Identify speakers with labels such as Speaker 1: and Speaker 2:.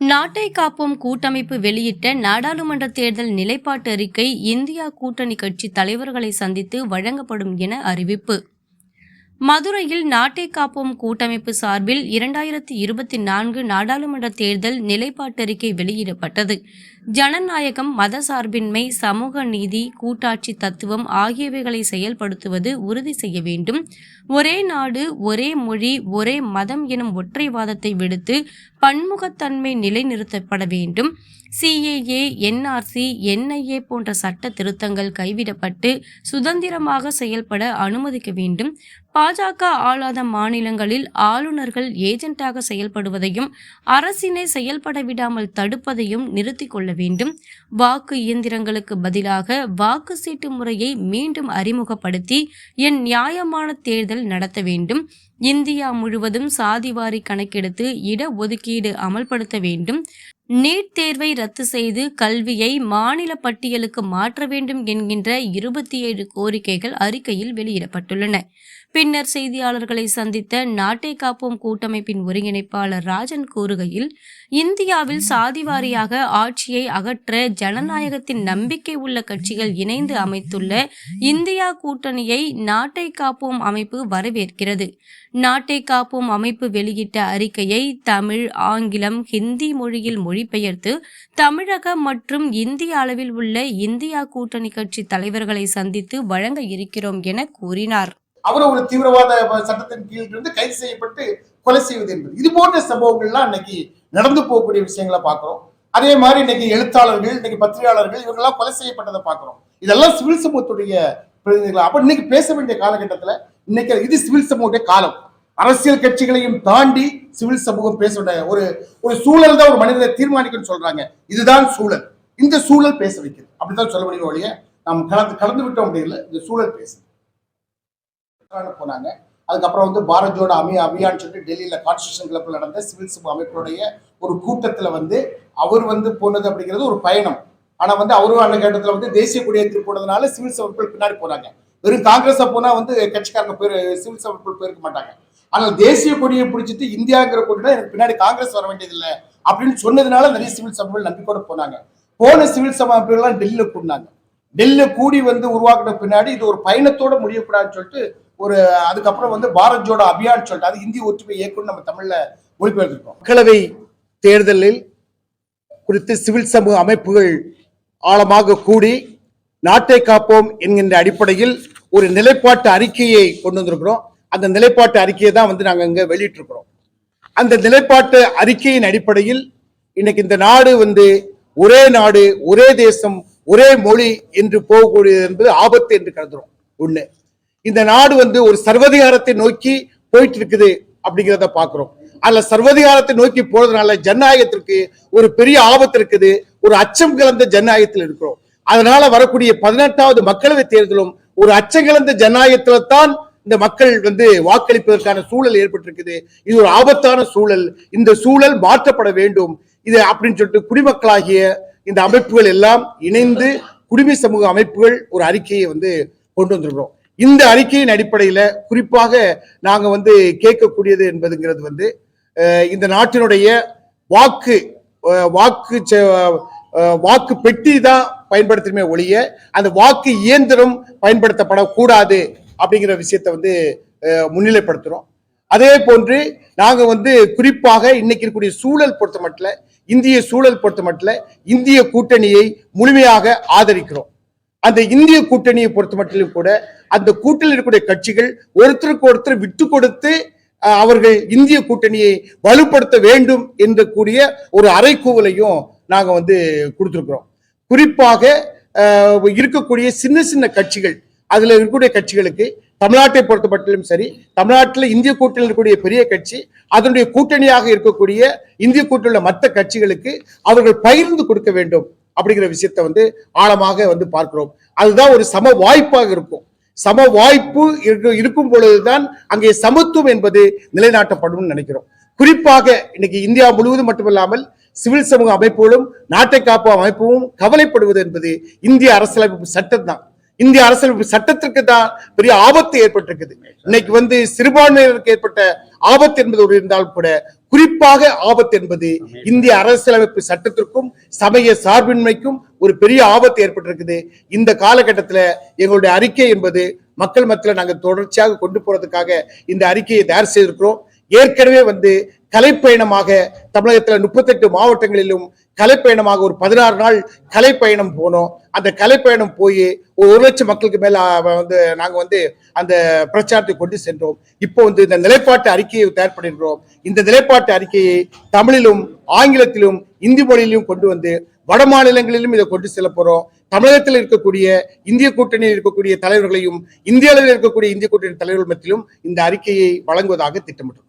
Speaker 1: நாட்டை காப்போம் கூட்டமைப்பு வெளியிட்ட நாடாளுமன்ற தேர்தல் நிலைப்பாட்டு அறிக்கை இந்தியா கூட்டணி கட்சி தலைவர்களை சந்தித்து வழங்கப்படும் என அறிவிப்பு. மதுரையில் நாட்டை காப்போம் கூட்டமைப்பு சார்பில் இரண்டாயிரத்தி இருபத்தி நான்கு நாடாளுமன்ற தேர்தல் நிலைப்பாட்டறிக்கை வெளியிடப்பட்டது. ஜனநாயகம் மதசார்பின்மை சமூக நீதி கூட்டாட்சி தத்துவம் ஆகியவைகளை செயல்படுத்துவது உறுதி செய்ய வேண்டும். ஒரே நாடு ஒரே மொழி ஒரே மதம் எனும் ஒற்றைவாதத்தை விடுத்து பன்முகத்தன்மை நிலைநிறுத்தப்பட வேண்டும். சிஏஏ என்ஆர்சி என்ஐஏ போன்ற சட்ட திருத்தங்கள் கைவிடப்பட்டு சுதந்திரமாக செயல்பட அனுமதிக்க வேண்டும். பாஜக ஆளாத மாநிலங்களில் ஆளுநர்கள் ஏஜென்ட்டாக செயல்படுவதையும் அரசினை செயல்பட விடாமல் தடுப்பதையும் நிறுத்திக் கொள்ள வேண்டும். வாக்கு இயந்திரங்களுக்கு பதிலாக வாக்கு சீட்டு முறையை மீண்டும் அறிமுகப்படுத்தி என் நியாயமான தேர்தல் நடத்த வேண்டும். இந்தியா முழுவதும் சாதிவாரி கணக்கெடுத்து இட ஒதுக்கீடு அமல்படுத்த வேண்டும். நீட் தேர்வை ரத்து செய்து கல்வியை மாநில பட்டியலுக்கு மாற்ற வேண்டும் என்கின்ற இருபத்தி ஏழு கோரிக்கைகள் அறிக்கையில் வெளியிடப்பட்டுள்ளன. பின்னர் செய்தியாளர்களை சந்தித்த நாட்டை காப்போம் கூட்டமைப்பின் ஒருங்கிணைப்பாளர் ராஜன் கூறுகையில் இந்தியாவில் சாதிவாரியாக ஆட்சியை அகற்ற ஜனநாயகத்தின் நம்பிக்கை உள்ள கட்சிகள் இணைந்து அமைத்துள்ள இந்தியா கூட்டணியை நாட்டை காப்போம் அமைப்பு வரவேற்கிறது. நாட்டை காப்போம் அமைப்பு வெளியிட்ட அறிக்கையை தமிழ் ஆங்கிலம் ஹிந்தி மொழியில் மொழி மொழிபெயர்த்து தமிழக மற்றும் இந்திய அளவில் உள்ள இந்தியா கூட்டணி கட்சி தலைவர்களை சந்தித்து வழங்க இருக்கிறோம் என கூறினார்.
Speaker 2: அவர் ஒரு தீவிரவாத சட்டத்தின் கீழ் இருந்து கைது செய்யப்பட்டு கொலை செய்வது என்பது. இது போன்ற சம்பவங்கள்லாம் இன்னைக்கு நடந்து போகக்கூடிய விஷயங்களை பார்க்கிறோம். அதே மாதிரி இன்னைக்கு எழுத்தாளர்கள் இன்னைக்கு பத்திரிகையாளர்கள் இவங்கெல்லாம் கொலை செய்யப்பட்டதை பார்க்கிறோம். இதெல்லாம் சிவில் சமூகத்துடைய பிரதிநிதிகள். அப்ப இன்னைக்கு பேச வேண்டிய காலகட்டத்துல இன்னைக்கு இது சிவில் சமூகத்துடைய காலம். அரசியல் கட்சிகளையும் தாண்டி சிவில் சமூகம் பேச ஒரு ஒரு சூழல் தான் ஒரு மனிதனை தீர்மானிக்கணும்னு சொல்றாங்க. இதுதான் சூழல். இந்த சூழல் பேச வைக்கிறது. அப்படிதான் சொல்ல முடியும் ஒழிய நாம் கலந்து கலந்து விட்டோம் முடியல இந்த சூழல் பேசுது. போனாங்க. அதுக்கப்புறம் வந்து பாரத் ஜோடோ அமி அபியான்னு சொல்லிட்டு டெல்லியில் கான்ஸ்டியூஷன் கிளப்பில் நடந்த சிவில் சமூக அமைப்புடைய ஒரு கூட்டத்தில் வந்து அவர் வந்து போனது அப்படிங்கிறது ஒரு பயணம். ஆனால் வந்து அவரும் அந்த கட்டத்தில் வந்து தேசிய கொடியேற்றி போனதுனால சிவில் சமூகங்கள் பின்னாடி போகிறாங்க வெறும் காங்கிரஸை போனால் வந்து கட்சிக்காரங்க பேர் சிவில் சமூகங்கள் போயிருக்க மாட்டாங்க. ஆனால் தேசிய கொடியை பிடிச்சிட்டு இந்தியாங்கிற கொடினா எனக்கு பின்னாடி காங்கிரஸ் வர வேண்டியதில்லை அப்படின்னு சொன்னதுனால நிறைய சிவில் சமூகங்கள் நம்பிக்கையோட போனாங்க. போன சிவில் சமூகங்கள்லாம் டெல்லியில கூடினாங்க. டெல்லியில கூடி வந்து உருவாக்கின பின்னாடி இது ஒரு பயணத்தோட முடியக்கூடாதுன்னு சொல்லிட்டு ஒரு அதுக்கப்புறம் வந்து பாரத் ஜோடோ அபியான் சொல்லிட்டு அது இந்திய ஒற்றுமை இயக்கம்னு நம்ம தமிழ்ல மொழிபெயர்த்திருக்கோம். மக்களவை தேர்தலில் குறித்து சிவில் சமூக அமைப்புகள் ஆழமாக கூடி நாட்டை காப்போம் என்கின்ற அடிப்படையில் ஒரு நிலைப்பாட்டு அறிக்கையை கொண்டு வந்திருக்கிறோம். அந்த நிலைப்பாட்டு அறிக்கையை தான் வந்து நாங்கள் இங்கே வெளியிட்டிருக்கிறோம். அந்த நிலைப்பாட்டு அறிக்கையின் அடிப்படையில் இன்னைக்கு இந்த நாடு வந்து ஒரே நாடு ஒரே தேசம் ஒரே மொழி என்று போகக்கூடியது என்பது ஆபத்து என்று கருதுறோம். ஒண்ணு. இந்த நாடு வந்து ஒரு சர்வதிகாரத்தை நோக்கி போயிட்டு இருக்குது அப்படிங்கிறத பாக்குறோம் அதுல சர்வதிகாரத்தை நோக்கி போறதுனால ஜனநாயகத்திற்கு ஒரு பெரிய ஆபத்து இருக்குது. ஒரு அச்சம் கலந்த ஜனநாயகத்தில் இருக்கிறோம். அதனால வரக்கூடிய பதினெட்டாவது மக்களவை தேர்தலும் ஒரு அச்சம் கலந்த ஜனநாயகத்துல தான் இந்த மக்கள் வந்து வாக்களிப்பதற்கான சூழல் ஏற்பட்டிருக்குது. இது ஒரு ஆபத்தான சூழல். இந்த சூழல் மாற்றப்பட வேண்டும். இது அப்படின்னு சொல்லிட்டு குடிமக்களாகிய இந்த அமைப்புகள் எல்லாம் இணைந்து குடிமை சமூக அமைப்புகள் ஒரு அறிக்கையை வந்து கொண்டு வந்திருக்கிறோம். இந்த அறிக்கையின் அடிப்படையில் குறிப்பாக நாங்கள் வந்து கேட்கக்கூடியது என்பதுங்கிறது வந்து இந்த நாட்டினுடைய வாக்கு வாக்கு செ- வாக்கு பெட்டி தான் பயன்படுத்தணுமே ஒழிய அந்த வாக்கு இயந்திரம் பயன்படுத்தப்படக்கூடாது அப்படிங்கிற விஷயத்தை வந்து முன்னிலைப்படுத்துகிறோம் அதே போன்று நாங்கள் வந்து குறிப்பாக இன்னைக்கு இருக்கக்கூடிய சூழல் பொறுத்த மட்டும் இந்திய சூழல் பொறுத்த மட்டும் இந்திய கூட்டணியை முழுமையாக ஆதரிக்கிறோம். அந்த இந்திய கூட்டணியை பொறுத்த மட்டிலும் கூட அந்த கூட்டணியில் இருக்கக்கூடிய கட்சிகள் ஒருத்தருக்கு ஒருத்தர் விட்டு கொடுத்து அவர்கள் இந்திய கூட்டணியை வலுப்படுத்த வேண்டும் என்ற கூடிய ஒரு அறைகூவலையும் நாங்கள் வந்து கொடுத்துருக்குறோம். குறிப்பாக இருக்கக்கூடிய சின்ன சின்ன கட்சிகள் அதில் இருக்கக்கூடிய கட்சிகளுக்கு தமிழ்நாட்டை பொறுத்தமட்டிலும் சரி தமிழ்நாட்டில் இந்திய கூட்டணியில் இருக்கக்கூடிய பெரிய கட்சி அதனுடைய கூட்டணியாக இருக்கக்கூடிய இந்திய கூட்டணியில் மற்ற கட்சிகளுக்கு அவர்கள் பகிர்ந்து கொடுக்க வேண்டும் அப்படிங்கிற விஷயத்தை வந்து ஆழமாக வந்து பார்க்கிறோம். அதுதான் ஒரு சம வாய்ப்பாக இருக்கும். சம வாய்ப்பு இருக்கும் பொழுதுதான் அங்கே சமத்துவம் என்பது நிலைநாட்டப்படும் நினைக்கிறோம். குறிப்பாக இன்னைக்கு இந்தியா முழுவதும் மட்டுமல்லாமல் சிவில் சமூக அமைப்புகளும் நாட்டை காப்பு அமைப்பும் கவலைப்படுவது என்பது இந்திய அரசியலமைப்பு சட்டம் தான் இந்திய அரசியலமைப்பு சட்டத்திற்கு தான் பெரிய ஆபத்து ஏற்பட்டிருக்குது. இன்னைக்கு வந்து சிறுபான்மையினருக்கு ஏற்பட்ட ஆபத்து என்பது ஒரு இருந்தால் கூட குறிப்பாக ஆபத்து என்பது இந்திய அரசியலமைப்பு சட்டத்திற்கும் சமய சார்பின்மைக்கும் ஒரு பெரிய ஆபத்து ஏற்பட்டிருக்குது. இந்த காலகட்டத்தில் எங்களுடைய அறிக்கை என்பது மக்கள் மத்தியில் நாங்கள் தொடர்ச்சியாக கொண்டு போறதுக்காக இந்த அறிக்கையை தயார் செய்திருக்கிறோம். ஏற்கனவே வந்து கலைப்பயணமாக தமிழகத்தில் முப்பத்தெட்டு மாவட்டங்களிலும் கலைப்பயணமாக ஒரு பதினாறு நாள் கலைப்பயணம் போனோம். அந்த கலைப்பயணம் போய் ஒரு ஒரு லட்சம் மக்களுக்கு மேல வந்து நாங்கள் வந்து அந்த பிரச்சாரத்தை கொண்டு சென்றோம். இப்போ வந்து இந்த நிலைப்பாட்டு அறிக்கையை தயார் பண்ணியிருக்கிறோம் இந்த நிலைப்பாட்டு அறிக்கையை தமிழிலும் ஆங்கிலத்திலும் இந்தி மொழியிலும் கொண்டு வந்து வட மாநிலங்களிலும் இதை கொண்டு செல்ல போறோம். தமிழகத்தில் இருக்கக்கூடிய இந்திய கூட்டணியில் இருக்கக்கூடிய தலைவர்களையும் இந்திய அளவில் இருக்கக்கூடிய இந்திய கூட்டணி தலைவர்கள் மத்தியிலும் இந்த அறிக்கையை வழங்குவதாக திட்டமிட்டோம்